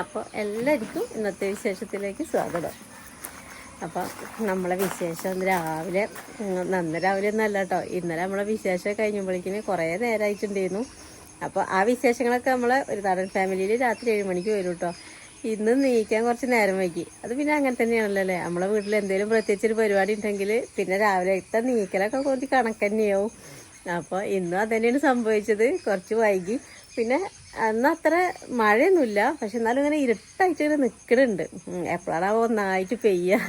അപ്പോൾ എല്ലാവർക്കും ഇന്നത്തെ വിശേഷത്തിലേക്ക് സ്വാഗതം. അപ്പോൾ നമ്മളെ വിശേഷം രാവിലെ നന്ന രാവിലെ ഒന്നല്ല കേട്ടോ ഇന്നലെ നമ്മളെ വിശേഷം കഴിഞ്ഞപ്പോഴേക്കിന് കുറേ നേരമായിട്ടുണ്ടായിരുന്നു അപ്പോൾ ആ വിശേഷങ്ങളൊക്കെ നമ്മൾ ഒരു നാടൻ ഫാമിലിയിൽ രാത്രി ഏഴ് മണിക്ക് വരും കേട്ടോ ഇന്ന് നീക്കാൻ കുറച്ച് നേരം വൈകി. അത് പിന്നെ അങ്ങനെ തന്നെയാണല്ലോ അല്ലേ? നമ്മളെ വീട്ടിൽ എന്തെങ്കിലും പ്രത്യേകിച്ച് ഒരു പരിപാടി ഉണ്ടെങ്കിൽ പിന്നെ രാവിലെ രാവിലത്തെ നീക്കലൊക്കെ കുറച്ച് കണക്ക് തന്നെയാവും. അപ്പോൾ ഇന്നും അതന്നെയാണ് സംഭവിച്ചത്. കുറച്ച് വൈകി. പിന്നെ അന്ന് അത്ര മഴയൊന്നുമില്ല. പക്ഷെ എന്നാലും ഇങ്ങനെ ഇരുട്ടായിട്ട് ഇങ്ങനെ നിൽക്കുന്നുണ്ട് എപ്പോഴാണ് ഒന്നായിട്ട് പെയ്യുക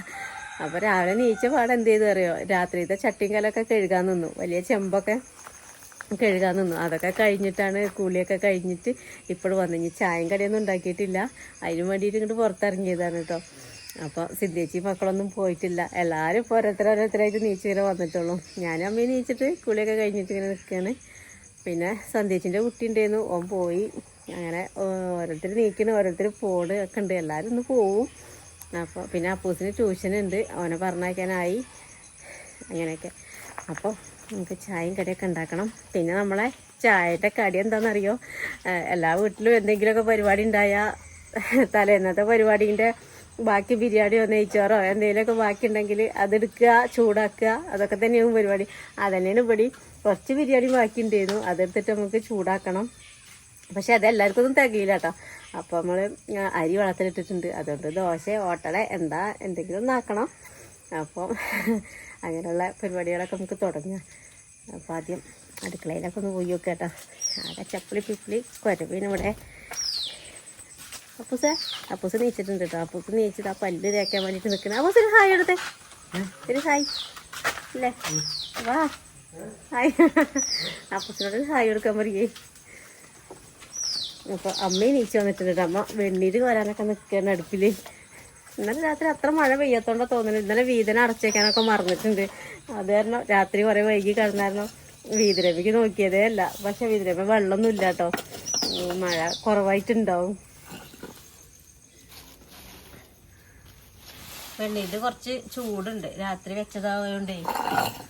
അപ്പോൾ രാവിലെ നീച്ച പാടെ എന്ത് ചെയ്തു അറിയോ? രാത്രിയിലത്തെ ചട്ടിയും കലൊക്കെ കഴുകാൻ നിന്നു. വലിയ ചെമ്പൊക്കെ കഴുകാൻ നിന്നു. അതൊക്കെ കഴിഞ്ഞിട്ടാണ് കൂലിയൊക്കെ കഴിഞ്ഞിട്ട് ഇപ്പോൾ വന്നു. ഇനി ചായയും കടിയൊന്നും ഉണ്ടാക്കിയിട്ടില്ല. അതിന് വേണ്ടിയിട്ട് ഇങ്ങോട്ട് പുറത്തിറങ്ങിയതാണ് കേട്ടോ അപ്പോൾ സിദ്ധേച്ചി മക്കളൊന്നും പോയിട്ടില്ല. എല്ലാവരും ഇപ്പോൾ ഓരോരുത്തരോരോരുത്തരായിട്ട് നീച്ചിങ്ങനെ നീച്ച് വന്നിട്ടുള്ളൂ. ഞാനും അമ്മയും നീച്ചിട്ട് കുളിയൊക്കെ കഴിഞ്ഞിട്ട് ഇങ്ങനെ നിൽക്കുകയാണ് പിന്നെ സന്ദേശിന്റെ കുട്ടി ഓൻ പോയി. അങ്ങനെ ഓരോരുത്തർ നീക്കണ് ഓരോരുത്തർ പോണ് ഒക്കെ ഉണ്ട്. എല്ലാവരും ഒന്ന് പോവും. അപ്പോൾ പിന്നെ അപ്പൂസിന് ട്യൂഷൻ ഉണ്ട്. അവനെ പറഞ്ഞയക്കാനായി. അങ്ങനെയൊക്കെ. അപ്പോൾ നമുക്ക് ചായയും കടിയൊക്കെ ഉണ്ടാക്കണം. പിന്നെ നമ്മളെ ചായയുടെ കടി എന്താണെന്നറിയോ എല്ലാ വീട്ടിലും എന്തെങ്കിലുമൊക്കെ പരിപാടി ഉണ്ടായാൽ തലേന്നത്തെ പരിപാടീന്റെ ബാക്കി ബിരിയാണിയോ നെയ്ച്ചോറോ എന്തെങ്കിലുമൊക്കെ ബാക്കി ഉണ്ടെങ്കിൽ അതെടുക്കുക ചൂടാക്കുക അതൊക്കെ തന്നെയാവും പരിപാടി. അതന്നെയാണ് ഇവിടെ കുറച്ച് ബിരിയാണി ബാക്കി ഉണ്ടായിരുന്നു. അതെടുത്തിട്ട് നമുക്ക് ചൂടാക്കണം. പക്ഷെ അത് എല്ലാവർക്കും ഒന്നും തികയില്ല കേട്ടോ. അപ്പോൾ നമ്മൾ അരി വളർത്തിലിട്ടിട്ടുണ്ട് അതുകൊണ്ട് ദോശ ഓട്ടട എന്താ എന്തെങ്കിലും ഒന്നാക്കണം അപ്പോൾ അങ്ങനെയുള്ള പരിപാടികളൊക്കെ നമുക്ക് തുടങ്ങാം. അപ്പോൾ ആദ്യം അടുക്കളയിലൊക്കെ ഒന്ന് പോയി നോക്കാം കേട്ടോ. ആകെ ചപ്പിളി പിപ്പിളി കുരവിനിവിടെ അപ്പൂസ അപ്പൂസ് നീച്ചിട്ടുണ്ട് കേട്ടോ. അപ്പൂസ് നീച്ചിട്ട് ആ പല്ല് തേക്കാൻ വേണ്ടിയിട്ട് നിൽക്കുന്നത് അപ്പൂസിന് ഹായ് എടുത്തേ. ഒരു ഹായ്. അല്ലേ വാ. ഹായ്. അപ്പൂസിനോട് ഹായ് എടുക്കാൻ പറയേ. അപ്പോൾ അമ്മയും നീച്ച് വന്നിട്ടുണ്ട്. അമ്മ വെണ്ണീര് വരാനൊക്കെ നിൽക്കുകയാണ് അടുപ്പിൽ ഇന്നലെ രാത്രി അത്ര മഴ പെയ്യാത്തോണ്ടാ തോന്നുന്നു ഇന്നലെ വീതന അടച്ചേക്കാനൊക്കെ മറന്നിട്ടുണ്ട്. അത് കാരണം രാത്രി കുറേ വൈകി കിടന്നായിരുന്നു വീതിരമ്മയ്ക്ക് നോക്കിയതേ അല്ല. പക്ഷെ വീതിരമ്മ വെള്ളമൊന്നും ഇല്ല കേട്ടോ. മഴ കുറവായിട്ടുണ്ടാവും. വെണ്ണീര് കുറച്ച് ചൂടുണ്ട്. രാത്രി വെച്ചതായോണ്ടേ.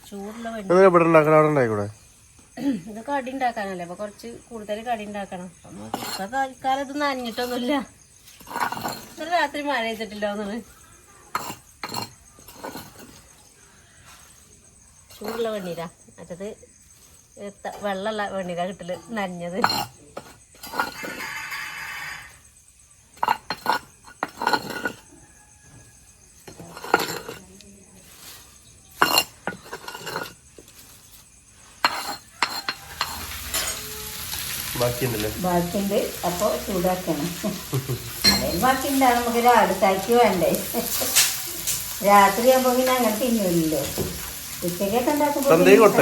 ചൂടുള്ള വെണ്ണീര് നിങ്ങൾ ഇവിടെ ഉണ്ടാക്കണ അവിടെ ഉണ്ടായിക്കൂടെ? ഇത് കടി ഉണ്ടാക്കാനല്ലേ? അപ്പൊ കുറച്ച് കൂടുതൽ കടി ഉണ്ടാക്കണം. ഇപ്പൊ തൽക്കാലം ഇത് നനഞ്ഞിട്ടൊന്നുമില്ല ഇത്ര രാത്രി മഴ ചെയ്തിട്ടില്ല ഒന്നാണ് ചൂടുള്ള വെണ്ണീരാ. മറ്റത് വെള്ളമുള്ള വെണ്ണീരാ കിട്ടൽ നനഞ്ഞത്. ബാക്കിയുണ്ടല്ലേ? ബാക്കിയുണ്ട്. അപ്പോൾ ചൂടാക്കണം. ബാക്കിയുണ്ടാകും നമുക്ക് രാവിലത്തേക്ക് വേണ്ടേ? രാത്രി ആകുമ്പോൾ പിന്നെ അങ്ങനെ തിന്നില്ലല്ലോ ഉച്ചക്കൊക്കെ ഉണ്ടാക്കുമ്പോൾ പിന്നെ കുറച്ച്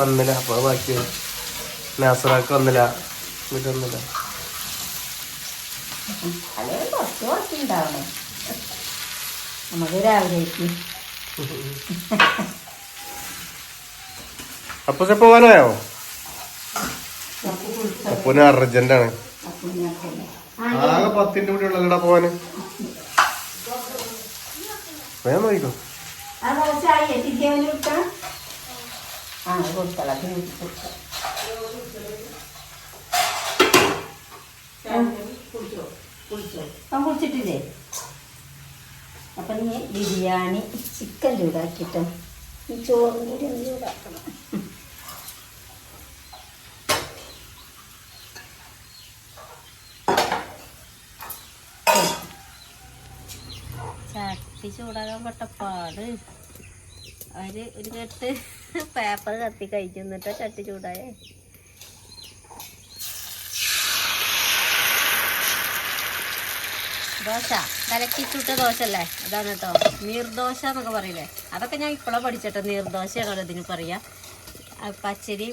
വന്നില്ല. അപ്പോൾ ബാക്കി. നാസറാക്ക് വന്നില്ല. എന്നിട്ട് വന്നില്ല. അല്ലെങ്കിൽ കുറച്ച് നമുക്ക് രാവിലേക്ക്. അപ്പൊ ചെപ്പോ പോകാനായോ? അപ്പൂന് അർജന്റ് ആണ് അപ്പം ഞാൻ പിന്നെ ആകെ പത്തിന്റെ കൂടി ഉള്ളല്ലടാ പോവാന്. വേഗം നോക്കിക്കോ കുടിച്ചിട്ടില്ലേ അപ്പം നീ ബിരിയാണി ചിക്കൻ ചൂടാക്കിട്ടോ ഈ ചോറും കൂടി ഒന്ന് ചൂടാക്കണം ചട്ടി ചൂടാകാൻ പെട്ട പാട് ഒരു കെട്ട് പേപ്പർ കത്തി കഴിക്കുന്നിട്ട് ചട്ടി ചൂടായേ. ദോശ കലക്കി ദോശ അല്ലേ അതാണ് കേട്ടോ നീർദോശ എന്നൊക്കെ പറയില്ലേ? അതൊക്കെ ഞാൻ ഇപ്പോഴാണ് പഠിച്ചിട്ടോ. നീർദോശയാണല്ലോ ഇതിന് പറയാ. പച്ചരി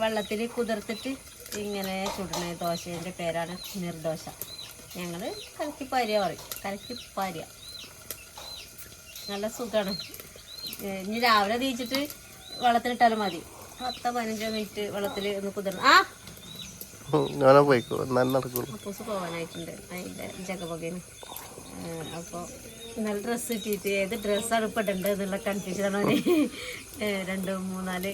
വെള്ളത്തിൽ കുതിർത്തിട്ട് ഇങ്ങനെ ചുടുന്ന ദോശേന്റെ പേരാണ് നീർദോശ. ഞങ്ങൾ കലക്കിപ്പാരിയ പറയും. കലക്കിപ്പാരിയ നല്ല സുഖമാണ് ഇനി രാവിലെ തീച്ചിട്ട് വെള്ളത്തിലിട്ടാലും മതി. പത്തോ പതിനഞ്ചോ മിനിറ്റ് വെള്ളത്തിൽ ഒന്ന് കുതിർന്ന്. ആ? ഞാനാ പോയിക്കോ. എന്നാലും നടക്കുള്ളൂ. അപ്പൂസ് പോകാനായിട്ടുണ്ട് അതിന്റെ ജഗപകന് അപ്പോൾ ഇന്നലെ ഡ്രസ്സ് ഇട്ടിട്ട് ഏത് ഡ്രസ്സാണ് ഇപ്പൊ ഇടേണ്ടത് എന്നുള്ള കൺഫ്യൂഷനാണ് അവന് രണ്ട് മൂന്നാൽ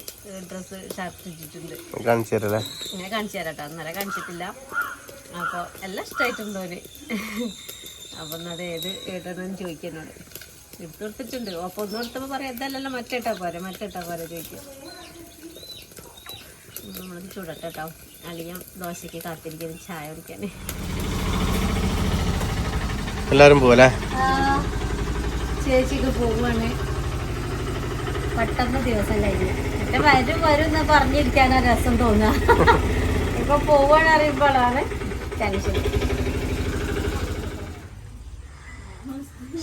ഡ്രസ്സ് ഷർട്ട് ഇട്ടിട്ടുണ്ട്. കാണിച്ചു തരല്ലേ ഞാൻ കാണിച്ചു തരാം കേട്ടോ. ഇന്നലെ കാണിച്ചിട്ടില്ല. അപ്പോൾ എല്ലാം ഇഷ്ടമായിട്ടുണ്ട് അവന് അപ്പം എന്നത് ഏത് ഏതാണെന്ന് ചോദിക്കുന്നോട് എടുത്തു കൊടുത്തിട്ടുണ്ട് അപ്പോൾ ഒന്നും എടുത്തപ്പോൾ പറയാം ഇതല്ലല്ലോ മറ്റേട്ടാ പോരെ മറ്റേട്ടാ പോരെ ചോദിക്കും. നമ്മളത് ചൂടട്ടെ കേട്ടോ അല്ലെങ്കിൽ ദോശയ്ക്ക് കാത്തിരിക്കുന്നു ചായ കുടിക്കാൻ എല്ലാരും പോലെ ചേച്ചിക്ക് പോവാണ്. പെട്ടെന്ന് ദിവസം കഴിഞ്ഞു വരും വരും എന്ന് പറഞ്ഞിരിക്കാനാ രസം തോന്നുക ഇപ്പൊ പോവാണ് അറിയുമ്പോഴാണ് ടെൻഷൻ.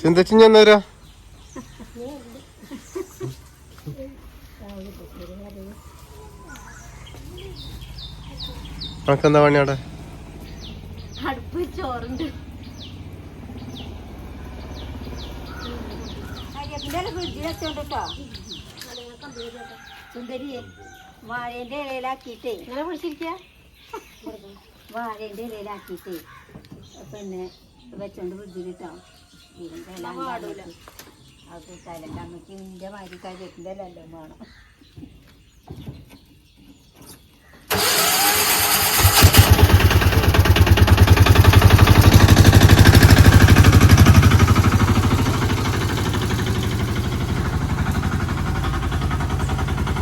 ചിന്തിച്ചു ഞാൻ നേരം നമുക്കെന്താ പണി അവിടെ? അടുപ്പ് ചോറുണ്ട്. സുന്ദരിയെ വാഴേന്റെ ഇലയിലാക്കിയിട്ടേ. ഇലയിലാക്കിയിട്ടേ. പിന്നെ വെച്ചോണ്ട് ഇല പാടൂല. അത് തലക്കമ്മയ്ക്ക് നിന്റെ മാതിരി കാര്യത്തിന്റെ എല്ലാം വേണം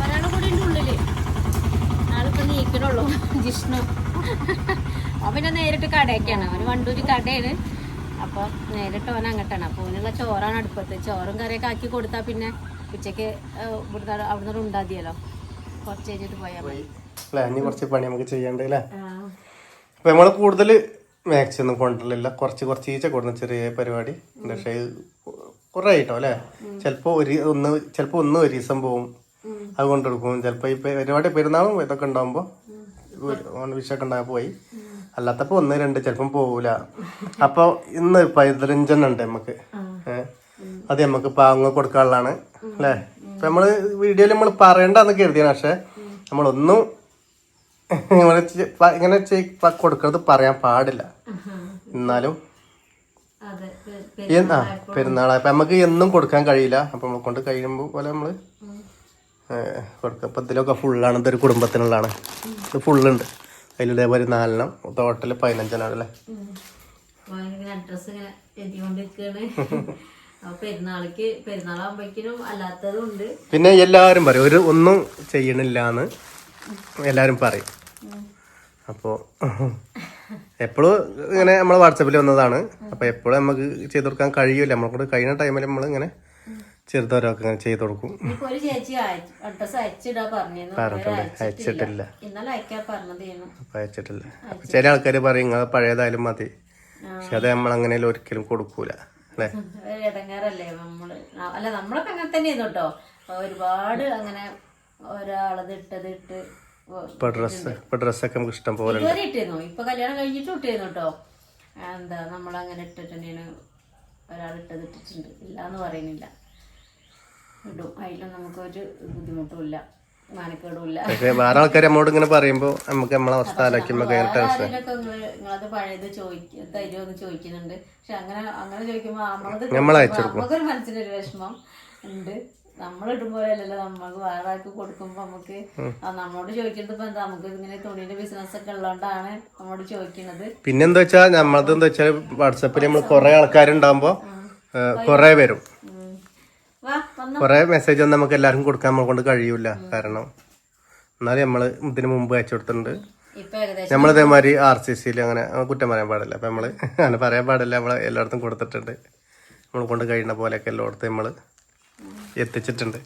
ഒരാൾ കൂടി ഉണ്ട് ഉള്ളിൽ ആളിപ്പോ നീക്കണുള്ളൂ ജിഷ്ണു. അവനെ നേരിട്ട് കടയൊക്കെയാണ്. അവന് വണ്ടൂര് കടയാണ്. അപ്പോൾ നേരിട്ട് അവൻ അങ്ങോട്ടാണ്. അപ്പോൾ അവനുള്ള ചോറാണ് അടുപ്പത്ത്. ചോറും കറിയൊക്കെ ആക്കി കൊടുത്താൽ പിന്നെ ഉച്ചയ്ക്ക് ഇവിടുത്തെ ഇവിടുന്ന് അവിടുന്ന് ഉണ്ടാതിയല്ലോ. കുറച്ച് കഴിഞ്ഞിട്ട് പോയാൽ മതി. പ്ലാനിങ് കുറച്ച് പണി നമുക്ക് ചെയ്യണ്ടേ അല്ലേ? ആ. അപ്പൊ നമ്മൾ കൂടുതൽ മാക്സി ഒന്നും കൊണ്ടുവരില്ല കുറച്ച് കുറച്ച് ഈച്ച കൊടുന്ന ചെറിയ പരിപാടി. പക്ഷേ കുറെ ആയിട്ടോ അല്ലേ? ചിലപ്പോ ഒരു ഒന്ന് ചിലപ്പോ ഒന്ന് ഒരു ദിവസം പോവും അത് കൊണ്ടെടുക്കും ചിലപ്പോ ഈ പരിപാടി പെരുന്നാളും ഇതൊക്കെ ഉണ്ടാകുമ്പോ വിഷയൊക്കെ ഉണ്ടാകാൻ പോയി. അല്ലാത്തപ്പോ ഒന്ന് രണ്ട് ചിലപ്പം പോവൂല. അപ്പൊ ഇന്ന് പതിനഞ്ചെണ്ണം ഉണ്ട് നമുക്ക് ഏഹ്? അത് നമുക്ക് പാങ്ങ കൊടുക്കാനുള്ളതാണ്. അല്ലേ? ഇപ്പൊ നമ്മൾ വീഡിയോയിൽ നമ്മൾ പറയണ്ടെന്ന് കരുതിയാണ്. പക്ഷെ നമ്മളൊന്നും ഇങ്ങനെ ഇങ്ങനെ ചെയ്- പറയാൻ പാടില്ല. എന്നാലും ആ പെരുന്നാളാ അപ്പൊ നമുക്ക് എന്നും കൊടുക്കാൻ കഴിയില്ല. അപ്പൊ നമ്മളെ കൊണ്ട് കഴിയുമ്പോ പോലെ നമ്മൾ ഏഹ് കൊടുക്കുക അപ്പൊ ഇതിലൊക്കെ ഫുള്ളാണ് ഇതൊരു കുടുംബത്തിനുള്ളതാണ്. ഇത് ഫുള്ളുണ്ട് അതിൽ ഇതേപോലെ നാലെണ്ണം. ടോട്ടൽ പതിനഞ്ചെണ്ണം അല്ലേ പിന്നെ എല്ലാവരും പറയും. ഒരു ഒന്നും ചെയ്യണില്ലാന്ന് എല്ലാവരും പറയും. അപ്പോൾ എപ്പോഴും ഇങ്ങനെ നമ്മളെ വാട്സപ്പിൽ വന്നതാണ്. അപ്പോൾ എപ്പോഴും നമുക്ക് ചെയ്ത് കൊടുക്കാൻ കഴിയില്ല നമ്മളെ കൂടെ കഴിയുന്ന ടൈമിൽ നമ്മൾ ഇങ്ങനെ ചെറുതോരൊക്കെ അങ്ങനെ ചെയ്ത് കൊടുക്കും. ഇനിയിപ്പോ ഒരു ചേച്ചി അഡ്രസ് അയച്ചിടാ പറഞ്ഞിരുന്നു. പറഞ്ഞിട്ടുണ്ട്. അയച്ചിട്ടില്ല. ഇന്നലെ അയക്കാൻ പറഞ്ഞതായിരുന്നു അപ്പോൾ അയച്ചിട്ടില്ല. അപ്പൊ ചില ആൾക്കാർ പറയും നിങ്ങൾ പഴയതായാലും മതി. പക്ഷെ അത് നമ്മൾ അങ്ങനെ ഒരിക്കലും കൊടുക്കൂല. അല്ലേ? ഇടങ്ങാറല്ലേ നമ്മൾ. അല്ല നമ്മളൊക്കെ അങ്ങനെ തന്നെ കേട്ടോ. അപ്പൊ ഒരുപാട് അങ്ങനെ ഒരാളത് ഇട്ടത് ഇട്ട് ഇപ്പൊ ഡ്രസ് ഇപ്പൊ ഡ്രസ്സൊക്കെ നമുക്ക് ഇഷ്ടം പോലെ ഇട്ടിരുന്നു? ഇപ്പൊ കല്യാണം കഴിഞ്ഞിട്ട് ഇട്ടിരുന്നു കേട്ടോ. എന്താ നമ്മളങ്ങനെ ഇട്ടിട്ട് തന്നെയാണ് ഒരാൾ ഇട്ടത് ഇട്ടിട്ടുണ്ട്. ഇല്ലാന്ന് പറയുന്നില്ല. ഇടും. അതിലും നമുക്കൊരു ബുദ്ധിമുട്ടുമില്ല. മാനക്കേടുമില്ല പക്ഷേ വേറെ ആൾക്കാർ നമ്മളോട് ഇങ്ങനെ പറയുമ്പോൾ നമുക്ക് നമ്മളെ അവസ്ഥ ആലോചിക്കുമ്പോൾ ഭയങ്കര ടെൻഷൻ ആരെങ്കിലുമൊക്കെ നിങ്ങൾ നിങ്ങളത് പഴയത് ചോദിക്ക തരുമോ ചോദിക്കുന്നുണ്ട്. പക്ഷെ അങ്ങനെ അങ്ങനെ ചോദിക്കുമ്പോ നമ്മളത് നമ്മൾ അയച്ചു കൊടുക്കും. നമുക്കൊരു മനസ്സിനൊരു വിഷമം ഉണ്ട്. നമ്മൾ ഇടുമ്പോഴല്ലല്ലോ നമുക്ക് വേറെ ആൾക്ക് കൊടുക്കുമ്പോ നമുക്ക് ആ നമ്മളോട് ചോദിക്കുന്നത് ഇപ്പൊ എന്താ നമുക്ക് ഇങ്ങനെ ബിസിനസ് ഒക്കെ ഉള്ളതുകൊണ്ടാണ് നമ്മളോട് ചോദിക്കുന്നത്. പിന്നെന്താ വെച്ചാൽ നമ്മളത് എന്താ വെച്ചാൽ വാട്സപ്പിൽ നമ്മൾ കുറെ ആൾക്കാരുണ്ടാകുമ്പോൾ കുറെ വരും. ഉം. കുറെ മെസ്സേജ് ഒന്നും നമുക്ക് എല്ലാവർക്കും കൊടുക്കാൻ നമ്മളെ കൊണ്ട് കഴിയൂല. കാരണം എന്നാലും നമ്മൾ ഇതിന് മുമ്പ് അയച്ചു കൊടുത്തിട്ടുണ്ട്. നമ്മൾ ഇതേമാതിരി ആർ സി സിയിൽ അങ്ങനെ കുറ്റം പറയാൻ പാടില്ല. അപ്പം നമ്മൾ അങ്ങനെ പറയാൻ പാടില്ല. നമ്മൾ എല്ലായിടത്തും കൊടുത്തിട്ടുണ്ട്. നമ്മൾ കൊണ്ട് കഴിയുന്ന പോലെയൊക്കെ എല്ലായിടത്തും നമ്മൾ എത്തിച്ചിട്ടുണ്ട്.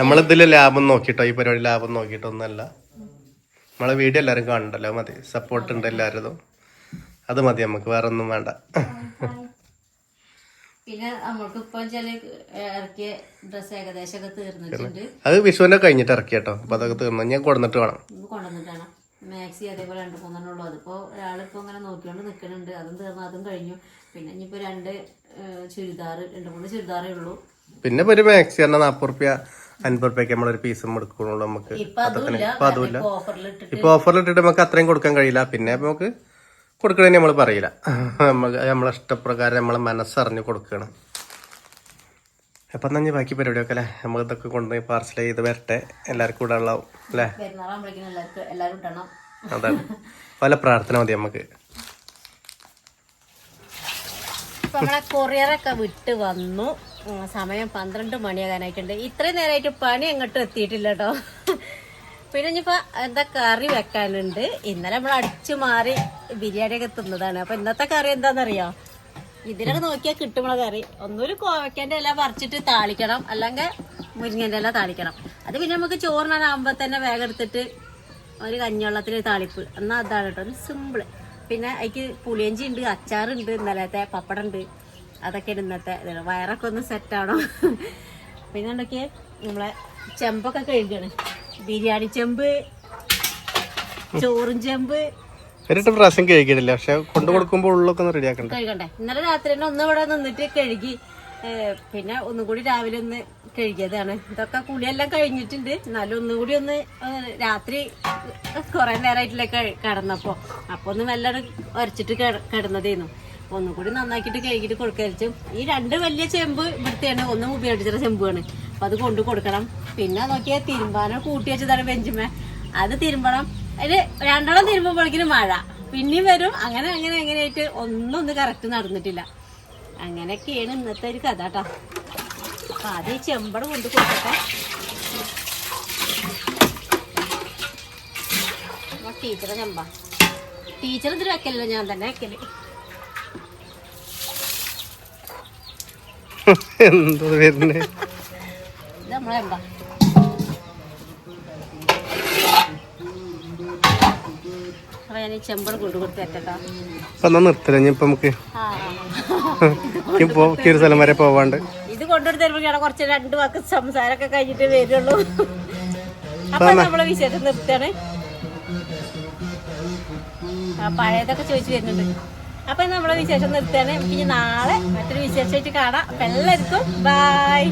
നമ്മളിതിൽ ലാഭം നോക്കിയിട്ടോ? ഈ പരിപാടി ലാഭം നോക്കിയിട്ടൊന്നുമല്ല. നമ്മളെ വീഡിയോ എല്ലാവരും കാണണ്ടല്ലോ? മതി. സപ്പോർട്ട് ഉണ്ട് എല്ലാവരും അത് മതി നമുക്ക്. വേറെ ഒന്നും വേണ്ട പിന്നെ നമ്മൾക്ക് ഇപ്പൊ ചില ഇറക്കിയ ഡ്രസ്സ് ഏകദേശം ഒക്കെ തീർന്നിട്ടുണ്ട് അത് വിഷുവിന്റെ കഴിഞ്ഞിട്ട് ഇറക്കി കേട്ടോ അപ്പൊ അതൊക്കെ തീർന്നു. ഞാൻ കൊണ്ടുവന്നിട്ട് വേണം. ഇന്ന് കൊണ്ടുവന്നിട്ടാണ് മാക്സി അതേപോലെ രണ്ട് മൂന്നെണ്ണം ഉള്ളൂ. അതിപ്പോ ഒരാളിപ്പോ ഇങ്ങനെ നോക്കിക്കൊണ്ട് നിൽക്കുന്നുണ്ട്. അതും തീർന്നു അതും കഴിഞ്ഞു. പിന്നെ ഇനിയിപ്പോ രണ്ട് ചുരിദാർ രണ്ട് മൂന്ന് ചുരിദാറേ ഉള്ളൂ. പിന്നെ ഒരു മാക്സി പറഞ്ഞാൽ നാപ്പത് റുപ്യ അൻപത് റുപ്യക്ക് നമ്മളൊരു പീസും എടുക്കുള്ളൂ നമുക്ക്. ഇപ്പൊ അതുമില്ല ഇപ്പൊ ഓഫറിലിട്ടിട്ട് നമുക്ക് അത്രയും കൊടുക്കാൻ കഴിയില്ല. പിന്നെ നമുക്ക് കൊടുക്കണേ നമ്മൾ പറയില്ല. നമുക്ക് നമ്മളെ ഇഷ്ടപ്രകാരം നമ്മളെ മനസ്സറിഞ്ഞ് കൊടുക്കണം. അപ്പം തന്നെ ബാക്കി പരിപാടിയൊക്കെ അല്ലേ? നമ്മൾ ഇതൊക്കെ കൊണ്ടുപോയി പാർസൽ ചെയ്ത് വരട്ടെ. എല്ലാവർക്കും കൂടെ ഉള്ളാവും അല്ലേ അതാണ്. പല പ്രാർത്ഥന മതി നമുക്ക്. നമ്മളെ കൊറിയറൊക്കെ വിട്ട് വന്നു. സമയം പന്ത്രണ്ട് മണിയാകാനായിട്ടുണ്ട്. ഇത്രയും നേരമായിട്ട് പണി അങ്ങോട്ട് എത്തിയിട്ടില്ല കേട്ടോ. പിന്നെ ഇനിയിപ്പോ എന്താ കറി വെക്കാനുണ്ട്. ഇന്നലെ നമ്മൾ അടിച്ചു മാറി ബിരിയാണിയൊക്കെ തിന്നതാണ്. അപ്പൊ ഇന്നത്തെ കറി എന്താണെന്നറിയോ ഇതിലൊക്കെ നോക്കിയാൽ കിട്ടുമ്പോൾ കറി. ഒന്നൊരു കോവയ്ക്കന്റെ ഇല പറിച്ചിട്ട് താളിക്കണം. അല്ലെങ്കിൽ മുരിങ്ങന്റെ ഇല താളിക്കണം. അത് പിന്നെ നമുക്ക് ചോറിനാകുമ്പോൾ തന്നെ വേഗം എടുത്തിട്ട് ഒരു കഞ്ഞിവെള്ളത്തിൽ താളിപ്പ്. എന്നാൽ അതാണ് കേട്ടോ. ഒരു സിമ്പിൾ പിന്നെ അതിക്ക് പുളിയഞ്ചി ഉണ്ട് അച്ചാറുണ്ട് ഇന്നലത്തെ പപ്പടം ഉണ്ട്. അതൊക്കെ ഇന്നത്തെ. വയറൊക്കെ ഒന്ന് സെറ്റാണോ പിന്നെ എന്തൊക്കെ നമ്മളെ ചെമ്പൊക്കെ കഴുകണ്. ബിരിയാണി ചെമ്പ് ചോറും ചെമ്പ്. ഒരിട്ട് പ്രാവശ്യം കഴിക്കണില്ല. പക്ഷെ കൊണ്ടു കൊടുക്കുമ്പോൾ ഉള്ളൊക്കെ ഒന്ന് റെഡിയാക്കണ്ട കഴുകണ്ടേ ഇന്നലെ രാത്രി തന്നെ ഒന്ന് ഇവിടെ നിന്നിട്ട് കഴുകി പിന്നെ ഒന്നും കൂടി രാവിലെ ഒന്ന് കഴുകിയതാണ്. ഇതൊക്കെ കുളിയെല്ലാം കഴിഞ്ഞിട്ടുണ്ട്. എന്നാലും ഒന്നും കൂടി ഒന്ന് രാത്രി കുറെ നേരമായിട്ടില്ലേ കിടന്നപ്പോ. അപ്പൊ ഒന്ന് നല്ലോണം ഉരച്ചിട്ട് കിട- കിടന്നതായിരുന്നു ഒന്നും കൂടി നന്നാക്കിയിട്ട് കഴുകിയിട്ട് കൊടുക്കരിച്ചും ഈ രണ്ട് വലിയ ചെമ്പ് ഇവിടുത്തെയാണ്. ഒന്നും ഉപയോഗിച്ചിട്ട് ചെമ്പാണ് അപ്പൊ അത് കൊണ്ടു കൊടുക്കണം. പിന്നെ നോക്കിയാൽ തിരുമ്പാനം കൂട്ടി വെച്ചതാണ് ബെഞ്ചുമേ അത് തിരുമ്പണം. അതിൽ രണ്ടെണ്ണം തിരുമ്പുമ്പോഴേക്കിനും മഴ. പിന്നെയും വരും. അങ്ങനെ അങ്ങനെ അങ്ങനെയായിട്ട് ഒന്നും ഒന്ന് കറക്റ്റ് നടന്നിട്ടില്ല. അങ്ങനെയൊക്കെയാണ് ഇന്നത്തെ ഒരു കഥ കേട്ടോ. അപ്പൊ അത് ഈ ചെമ്പട കൊണ്ട് കൊടുക്കട്ടെ. ടീച്ചറെ ചെമ്പ. ടീച്ചർ ഇതിൽ വെക്കല്ലോ ഞാൻ തന്നെ വെക്കൽ എന്തോ വരുന്നത് ഇത് നമ്മളെ ചെമ്പ അപ്പൊ ഞാൻ ഈ ചെമ്പട കൊണ്ട് കൊടുത്ത് വെക്കട്ടോ അപ്പൊ എന്നാ നിർത്തില്ല ഇനി ഇപ്പൊ നമുക്ക് ഒരു സ്ഥലം വരെ പോവാണ്ട്. ഇത് കൊണ്ടുവരുന്ന തരുമ്പോഴാണ് കുറച്ച് രണ്ട് വാക്ക് സംസാരമൊക്കെ കഴിഞ്ഞിട്ട് വരുള്ളൂ. അപ്പൊ നമ്മളെ വിശേഷം നിർത്തുകയാണ്. ആ പഴയതൊക്കെ ചോദിച്ചു വരുന്നുണ്ട്. അപ്പൊ നമ്മളെ വിശേഷം നിർത്തുകയാണ് ഇനി നാളെ മറ്റൊരു വിശേഷമായിട്ട് കാണാം. അപ്പൊ എല്ലാവർക്കും ബൈ